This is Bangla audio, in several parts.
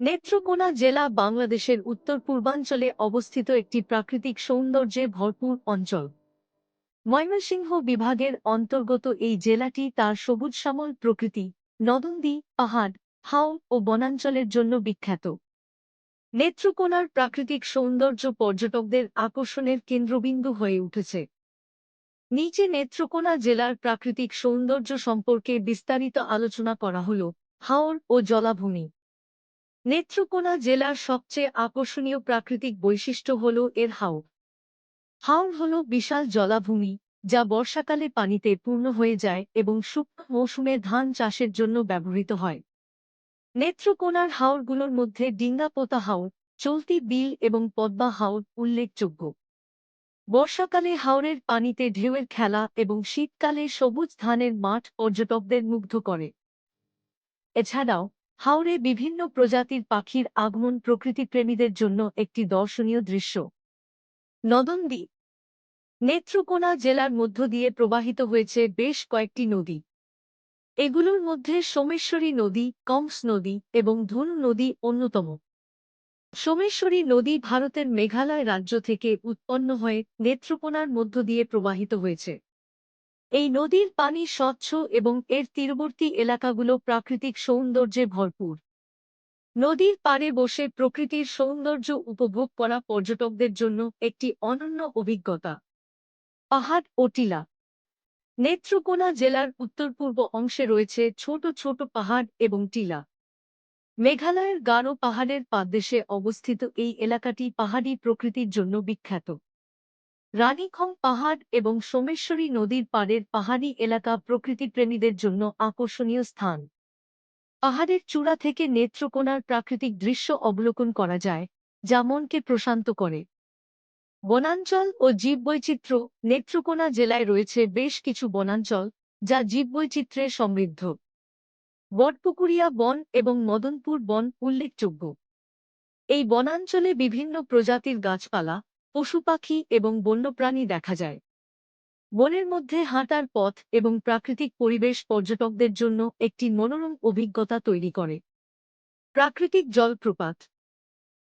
নেত্রকোনা জেলা বাংলাদেশের উত্তর পূর্বাঞ্চলে অবস্থিত একটি প্রাকৃতিক সৌন্দর্যে ভরপুর অঞ্চল। ময়মনসিংহ বিভাগের অন্তর্গত এই জেলাটি তার সবুজ শ্যামল প্রকৃতি নদন্দী পাহাড় হাও ও বনাঞ্চলের জন্য বিখ্যাত। নেত্রকোনার প্রাকৃতিক সৌন্দর্য পর্যটকদের আকর্ষণের কেন্দ্রবিন্দু হয়ে উঠেছে। নিচে নেত্রকোনা জেলার প্রাকৃতিক সৌন্দর্য সম্পর্কে বিস্তারিত আলোচনা করা হল হাওর ও জলাভূমি। নেত্রকোনা জেলার সবচেয়ে আকর্ষণীয় প্রাকৃতিক বৈশিষ্ট্য হল এর হাওর। হাওর হল বিশাল জলাভূমি, যা বর্ষাকালে পানিতে পূর্ণ হয়ে যায় এবং শুকনো মৌসুমে ধান চাষের জন্য ব্যবহৃত হয়। নেত্রকোনার হাওরগুলোর মধ্যে ডিঙ্গাপোতা হাওর, চলতি বিল এবং পদ্মা হাওর উল্লেখযোগ্য। বর্ষাকালে হাওরের পানিতে ঢেউয়ের খেলা এবং শীতকালে সবুজ ধানের মাঠ পর্যটকদের মুগ্ধ করে। এছাড়াও হাওরে বিভিন্ন প্রজাতির পাখির আগমন প্রকৃতিপ্রেমীদের জন্য একটি দর্শনীয় দৃশ্য। নদন্দী নেত্রকোনা জেলার মধ্য দিয়ে প্রবাহিত হয়েছে বেশ কয়েকটি নদী। এগুলোর মধ্যে সোমেশ্বরী নদী, কংস নদী এবং ধনু নদী অন্যতম। সোমেশ্বরী নদী ভারতের মেঘালয় রাজ্য থেকে উৎপন্ন হয়ে নেত্রকোনার মধ্য দিয়ে প্রবাহিত হয়েছে। এই নদীর পানি স্বচ্ছ এবং এর তীরবর্তী এলাকাগুলো প্রাকৃতিক সৌন্দর্যে ভরপুর। নদীর পাড়ে বসে প্রকৃতির সৌন্দর্য উপভোগ করা পর্যটকদের জন্য একটি অনন্য অভিজ্ঞতা। পাহাড় ও টিলা। নেত্রকোনা জেলার উত্তর পূর্ব অংশে রয়েছে ছোট ছোট পাহাড় এবং টিলা। মেঘালয়ের গারো পাহাড়ের পাদদেশে অবস্থিত এই এলাকাটি পাহাড়ি প্রকৃতির জন্য বিখ্যাত। রানীখং পাহাড় এবং সোমেশ্বরী নদীর পাড়ের পাহাড়ি এলাকা প্রকৃতিপ্রেমীদের জন্য আকর্ষণীয় স্থান। পাহাড়ের চূড়া থেকে নেত্রকোনার প্রাকৃতিক দৃশ্য অবলোকন করা যায়, যা মনকে প্রশান্ত করে। বনাঞ্চল ও জীববৈচিত্র্য, নেত্রকোনা জেলায় রয়েছে বেশ কিছু বনাঞ্চল, যা জীববৈচিত্র্যে সমৃদ্ধ। বটপুকুরিয়া বন এবং মদনপুর বন উল্লেখযোগ্য। এই বনাঞ্চলে বিভিন্ন প্রজাতির গাছপালা পশু পাখি এবং বন্যপ্রাণী দেখা যায়। বনের মধ্যে হাঁটার পথ এবং প্রাকৃতিক পরিবেশ পর্যটকদের জন্য একটি মনোরম অভিজ্ঞতা তৈরি করে। প্রাকৃতিক জলপ্রপাত।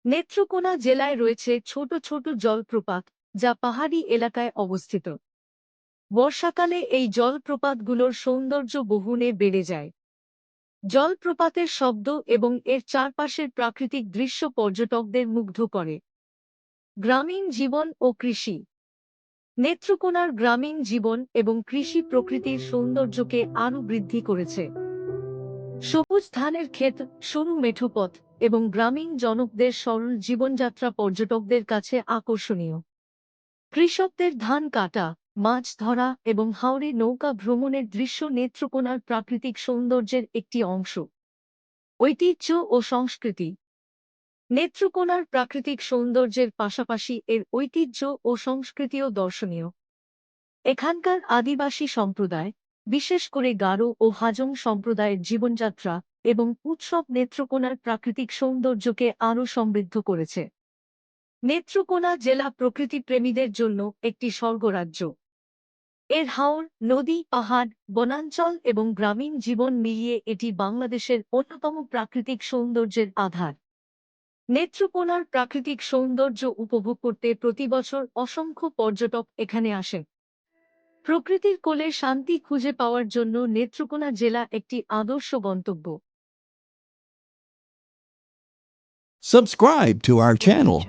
নেত্রকোনা জেলায় রয়েছে ছোট ছোট জলপ্রপাত যা পাহাড়ি এলাকায় অবস্থিত। বর্ষাকালে এই জলপ্রপাতগুলোর সৌন্দর্য বহুনে বেড়ে যায়। জলপ্রপাতের শব্দ এবং এর চারপাশের প্রাকৃতিক দৃশ্য পর্যটকদের মুগ্ধ করে। গ্রামীণ জীবন ও কৃষি। নেত্রকোনার গ্রামীণ জীবন এবং কৃষি প্রকৃতির সৌন্দর্যকে আরও বৃদ্ধি করেছে। সবুজ ধানের ক্ষেত, সরু মেঠোপথ এবং গ্রামীণ জনকদের সরল জীবনযাত্রা পর্যটকদের কাছে আকর্ষণীয়। কৃষকদের ধান কাটা, মাছ ধরা এবং হাওড়ে নৌকা ভ্রমণের দৃশ্য নেত্রকোনার প্রাকৃতিক সৌন্দর্যের একটি অংশ। ঐতিহ্য ও সংস্কৃতি নেত্রকোনার প্রাকৃতিক সৌন্দর্যের পাশাপাশি এর ঐতিহ্য ও সংস্কৃতিও দর্শনীয়। এখানকার আদিবাসী সম্প্রদায়, বিশেষ করে গারো ও হাজং সম্প্রদায়ের জীবনযাত্রা এবং উৎসব নেত্রকোনার প্রাকৃতিক সৌন্দর্যকে আরও সমৃদ্ধ করেছে। নেত্রকোনা জেলা প্রকৃতিপ্রেমীদের জন্য একটি স্বর্গরাজ্য। এর হাওর, নদী, পাহাড়, বনাঞ্চল এবং গ্রামীণ জীবন মিলিয়ে এটি বাংলাদেশের অন্যতম প্রাকৃতিক সৌন্দর্যের আধার। নেত্রকোনার প্রাকৃতিক সৌন্দর্য উপভোগ করতে প্রতিবছর অসংখ্য পর্যটক এখানে আসেন। প্রকৃতির কোলে শান্তি খুঁজে পাওয়ার জন্য নেত্রকোনা জেলা একটি আদর্শ গন্তব্য। Subscribe to our channel.